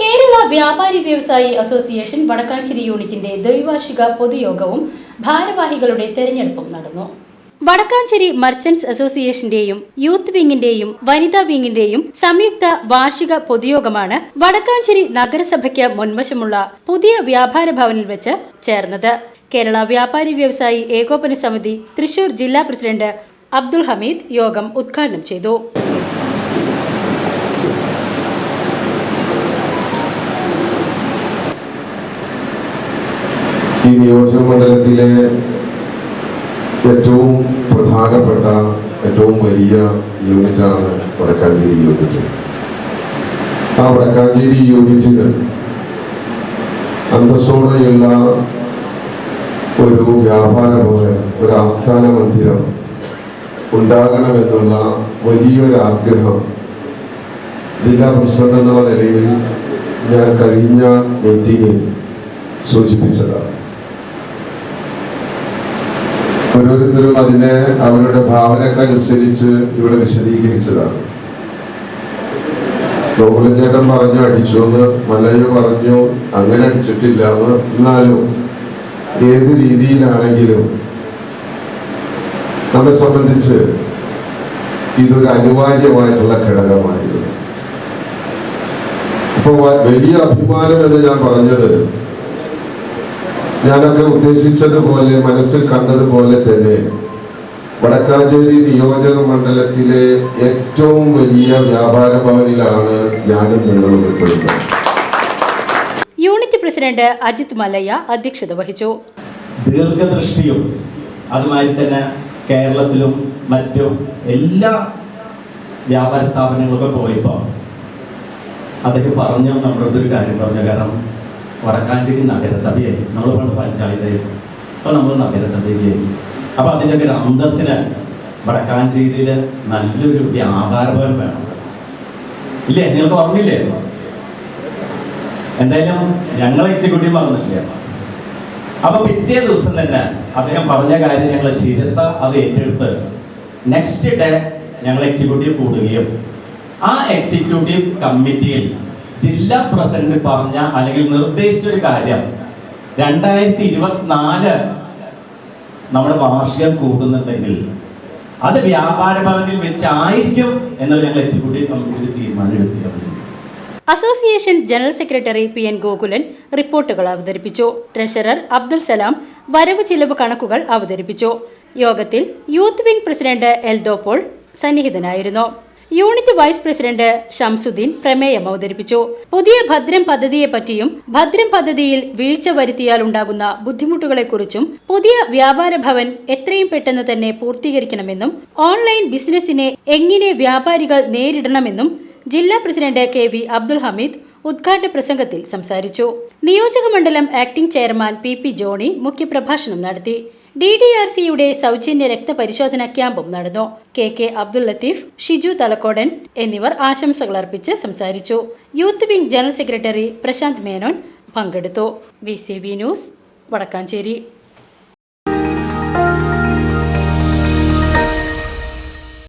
കേരള വ്യാപാരി വ്യവസായി അസോസിയേഷൻ വടക്കാഞ്ചേരി യൂണിറ്റിന്റെ ദ്വൈവാർഷിക പൊതുയോഗവും ഭാരവാഹികളുടെ തെരഞ്ഞെടുപ്പും നടന്നു. വടക്കാഞ്ചേരി മർച്ചന്റ്സ് അസോസിയേഷന്റെയും യൂത്ത് വിങ്ങിന്റെയും വനിതാ വിങ്ങിന്റെയും സംയുക്ത വാർഷിക പൊതുയോഗമാണ് വടക്കാഞ്ചേരി നഗരസഭയ്ക്ക് മുൻവശമുള്ള പുതിയ വ്യാപാര ഭവനിൽ വെച്ച് ചേർന്നത്. കേരള വ്യാപാരി വ്യവസായി ഏകോപന സമിതി തൃശൂർ ജില്ലാ പ്രസിഡന്റ് അബ്ദുൾ ഹമീദ് യോഗം ഉദ്ഘാടനം ചെയ്തു. നിയോജക മണ്ഡലത്തിലെ ഏറ്റവും പ്രധാനപ്പെട്ട ഏറ്റവും വലിയ യൂണിറ്റാണ് വടക്കാഞ്ചേരി യൂണിറ്റ്. ആ വടക്കാഞ്ചേരി യൂണിറ്റിന് അന്തസ്സോടെയുള്ള ഒരു വ്യാപാര ഭവൻ ഒരു ആസ്ഥാന മന്ദിരം ഉണ്ടാകണമെന്നുള്ള വലിയൊരു ആഗ്രഹം ജില്ലാ പ്രസിഡന്റ് എന്നുള്ള നിലയിൽ ഞാൻ കഴിഞ്ഞ മീറ്റിംഗിൽ സൂചിപ്പിച്ചതാണ്. ഓരോരുത്തരും അതിനെ അവരുടെ ഭാവനക്കനുസരിച്ച് ഇവിടെ വിശദീകരിച്ചതാണ്. ഗോകുലചേട്ടൻ പറഞ്ഞു അടിച്ചു എന്ന് മല്ലയ്യ പറഞ്ഞു അങ്ങനെ അടിച്ചിട്ടില്ല എന്ന്. എന്നാലും ഏത് രീതിയിലാണെങ്കിലും നമ്മെ സംബന്ധിച്ച് ഇതൊരു അനിവാര്യമായിട്ടുള്ള ഘടകമായിരുന്നു. അപ്പൊ വലിയ അഭിമാനം എന്ന് ഞാൻ പറഞ്ഞത് ഞാനൊക്കെ ഉദ്ദേശിച്ചതുപോലെ മനസ്സിൽ കണ്ടതുപോലെ തന്നെ വടക്കാഞ്ചേരി നിയോജക മണ്ഡലത്തിലെ ഏറ്റവും വലിയ വ്യാപാര ഭവനിലാണ് ഞാനും നിങ്ങളും ഉൾപ്പെടുന്നത്. യൂണിറ്റ് പ്രസിഡന്റ് അജിത് മലയ്യ അധ്യക്ഷത വഹിച്ചു. ദീർഘദൃഷ്ടിയും അതുമാതിരി തന്നെ കേരളത്തിലും മറ്റും എല്ലാ വ്യാപാര സ്ഥാപനങ്ങളൊക്കെ പോയപ്പോൾ അദ്ദേഹം പറഞ്ഞു നമ്മുടെ അടുത്തൊരു കാര്യം പറഞ്ഞു. കാരണം വടക്കാഞ്ചേരി നഗരസഭയായി. നമ്മൾ പണ്ട് പഞ്ചായത്തായി. അപ്പോൾ നമ്മൾ നഗരസഭയിലായി അപ്പോൾ അതിന്റെ ഒരു അന്തസ്സിന് വടക്കാഞ്ചേരിയിൽ നല്ലൊരു വ്യാപാര ഭവൻ വേണം. ഇല്ലേ? നിങ്ങൾക്ക് ഓർമ്മയില്ലേ? എന്തായാലും ഞങ്ങൾ എക്സിക്യൂട്ടീവ് മറന്നില്ല അപ്പൊ പിറ്റേ ദിവസം തന്നെ അദ്ദേഹം പറഞ്ഞ കാര്യം ഞങ്ങൾ ശിരസ അത് ഏറ്റെടുത്ത് നെക്സ്റ്റ് ഡേ ഞങ്ങൾ എക്സിക്യൂട്ടീവ് കൂടുകയും ആ എക്സിക്യൂട്ടീവ് കമ്മിറ്റിയിൽ ജില്ലാ പ്രസിഡന്റ് പറഞ്ഞ അല്ലെങ്കിൽ നിർദ്ദേശിച്ച ഒരു കാര്യം. രണ്ടായിരത്തി ഇരുപത്തിനാല് നമ്മുടെ വാർഷികം കൂടുന്നുണ്ടെങ്കിൽ അത് വ്യാപാര ഭവനിൽ വെച്ചായിരിക്കും എന്നുള്ള ഞങ്ങൾ എക്സിക്യൂട്ടീവ് കമ്മിറ്റിയിൽ തീരുമാനം association general secretary P N Gokulan റിപ്പോർട്ടുകൾ അവതരിപ്പിച്ചു. ട്രഷറർ അബ്ദുൽ സലാം വരവ് ചിലവ് കണക്കുകൾ അവതരിപ്പിച്ചു. യോഗത്തിൽ യൂത്ത് വിംഗ് പ്രസിഡന്റ് എൽദോപോൾ സന്നിഹിതനായിരുന്നു. യൂണിറ്റ് വൈസ് പ്രസിഡന്റ് ഷംസുദ്ദീൻ പ്രമേയം അവതരിപ്പിച്ചു. പുതിയ ഭദ്രം പദ്ധതിയെ പറ്റിയും ഭദ്രം പദ്ധതിയിൽ വീഴ്ച വരുത്തിയാൽ ഉണ്ടാകുന്ന ബുദ്ധിമുട്ടുകളെക്കുറിച്ചും പുതിയ വ്യാപാര ഭവൻ എത്രയും പെട്ടെന്ന് തന്നെ പൂർത്തീകരിക്കണമെന്നും ഓൺലൈൻ ബിസിനസിനെ എങ്ങനെ വ്യാപാരികൾ നേരിടണമെന്നും ജില്ലാ president K V Abdul Hameed ഉദ്ഘാടന പ്രസംഗത്തിൽ സംസാരിച്ചു. നിയോജക മണ്ഡലം acting chairman P P Johny മുഖ്യപ്രഭാഷണം നടത്തി. ഡി ഡി ആർ സിയുടെ സൗജന്യ രക്തപരിശോധന ക്യാമ്പും നടന്നു. കെ കെ അബ്ദുൾ ലത്തീഫ് ഷിജു തലക്കോടൻ എന്നിവർ ആശംസകൾ അർപ്പിച്ച് സംസാരിച്ചു. Youth wing general secretary Prashanth Menon പങ്കെടുത്തു. V news Vadakkanchery.